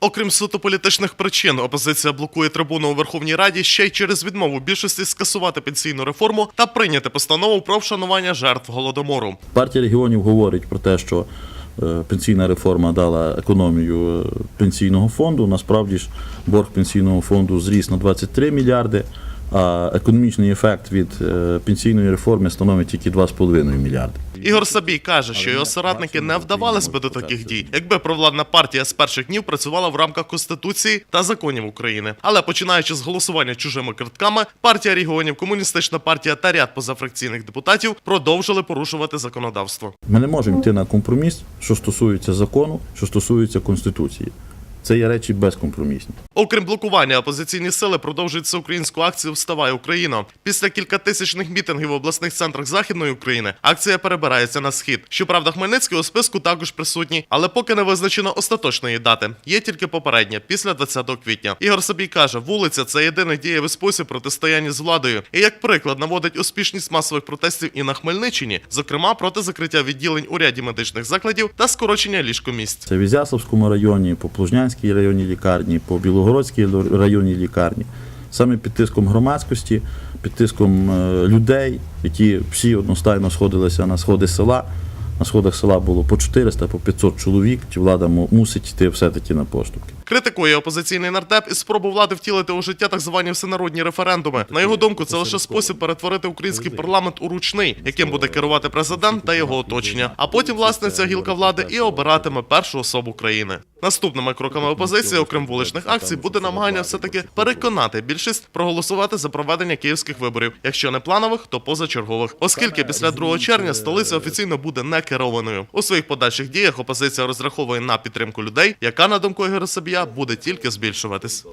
Окрім суто політичних причин, опозиція блокує трибуну у Верховній Раді ще й через відмову більшості скасувати пенсійну реформу та прийняти постанову про вшанування жертв голодомору. Партія регіонів говорить про те, що е, пенсійна реформа дала економію е, пенсійного фонду. Насправді ж борг пенсійного фонду зріс на 23 мільярди, а економічний ефект від е, пенсійної реформи становить тільки 2,5 мільярди. Ігор Сабій каже, що його соратники не вдавались би до таких дій, якби провладна партія з перших днів працювала в рамках конституції та законів України. Але починаючи з голосування чужими картками, партія регіонів, комуністична партія та ряд позафракційних депутатів продовжили порушувати законодавство. Ми не можемо йти на компроміс, що стосується закону, що стосується конституції. Це є речі безкомпромісні. Окрім блокування, опозиційні сили продовжують всеукраїнську акцію Вставай Україна. Після кількатисячних мітингів в обласних центрах західної України акція перебирається на схід. Щоправда, Хмельницький у списку також присутній, але поки не визначено остаточної дати. Є тільки попередня, після 20 квітня. Ігор Собій каже, вулиця це єдиний дієвий спосіб протистояння з владою. І як приклад наводить успішність масових протестів і на Хмельниччині, зокрема проти закриття відділень у ряді медичних закладів та скорочення ліжкомісць. Це в Ізяславському районі, по Плужнянській районній лікарні, по Білогородській ло- районній лікарні. Саме під тиском громадськості, під тиском е, людей, які всі одностайно сходилися на сходи села. На сходах села було по 400, по 500 чоловік. Чи влада мусить йти все-таки на поступки? Критикує опозиційний нардеп і спробу влади втілити у життя так звані всенародні референдуми. На його думку, це лише спосіб перетворити український парламент у ручний, яким буде керувати президент та його оточення. А потім, власне, ця гілка влади і обиратиме першу особу країни. Наступними кроками опозиції, окрім вуличних акцій, буде намагання все-таки переконати більшість проголосувати за проведення київських виборів, якщо не планових, то позачергових. Оскільки після 2 червня столиця офіційно буде не керованою. У своїх подальших діях опозиція розраховує на підтримку людей, яка на думку Ігоря Собія буде тільки збільшуватись.